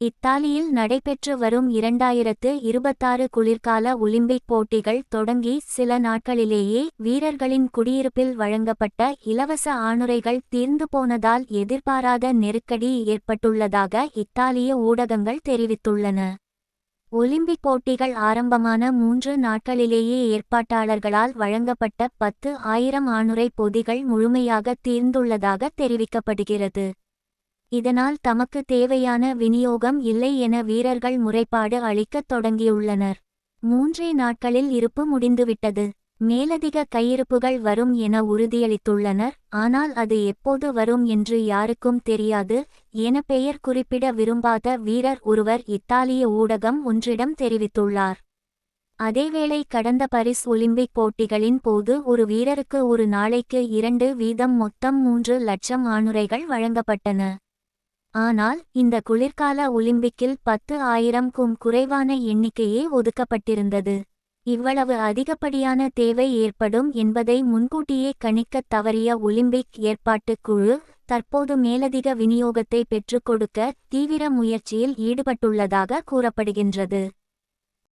இத்தாலியில் நடைபெற்று வரும் இரண்டாயிரத்து இருபத்தாறு குளிர்கால ஒலிம்பிக் போட்டிகள் தொடங்கி சில நாட்களிலேயே வீரர்களின் குடியிருப்பில் வழங்கப்பட்ட இலவச ஆணுரைகள் தீர்ந்து போனதால் எதிர்பாராத நெருக்கடி ஏற்பட்டுள்ளதாக இத்தாலிய ஊடகங்கள் தெரிவித்துள்ளன. ஒலிம்பிக் போட்டிகள் ஆரம்பமான மூன்று நாட்களிலேயே ஏற்பாட்டாளர்களால் வழங்கப்பட்ட பத்து ஆயிரம் ஆணுரை பொதிகள் முழுமையாக தீர்ந்துள்ளதாக தெரிவிக்கப்படுகிறது. இதனால் தமக்கு தேவையான விநியோகம் இல்லை என வீரர்கள் முறைப்பாடு அளிக்கத் தொடங்கியுள்ளனர். மூன்றே நாட்களில் இருப்பு முடிந்துவிட்டது. மேலதிக கையிருப்புகள் வரும் என உறுதியளித்துள்ளனர். ஆனால் அது எப்போது வரும் என்று யாருக்கும் தெரியாது. என பெயர் குறிப்பிட விரும்பாத வீரர் ஒருவர் இத்தாலிய ஊடகம் ஒன்றிடம் தெரிவித்துள்ளார். அதேவேளை கடந்த பரிஸ் ஒலிம்பிக் போட்டிகளின் போது ஒரு வீரருக்கு ஒரு நாளைக்கு இரண்டு வீதம் மொத்தம் மூன்று லட்சம் ஆணுரைகள் வழங்கப்பட்டன. ஆனால் இந்த குளிர்கால ஒலிம்பிக்கில் பத்து ஆயிரம்க்கும் குறைவான எண்ணிக்கையே ஒதுக்கப்பட்டிருந்தது. இவ்வளவு அதிகப்படியான தேவை ஏற்படும் என்பதை முன்கூட்டியே கணிக்கத் தவறிய ஒலிம்பிக் ஏற்பாட்டுக் குழு தற்போது மேலதிக விநியோகத்தை பெற்றுக் கொடுக்க தீவிர முயற்சியில் ஈடுபட்டுள்ளதாக கூறப்படுகின்றது.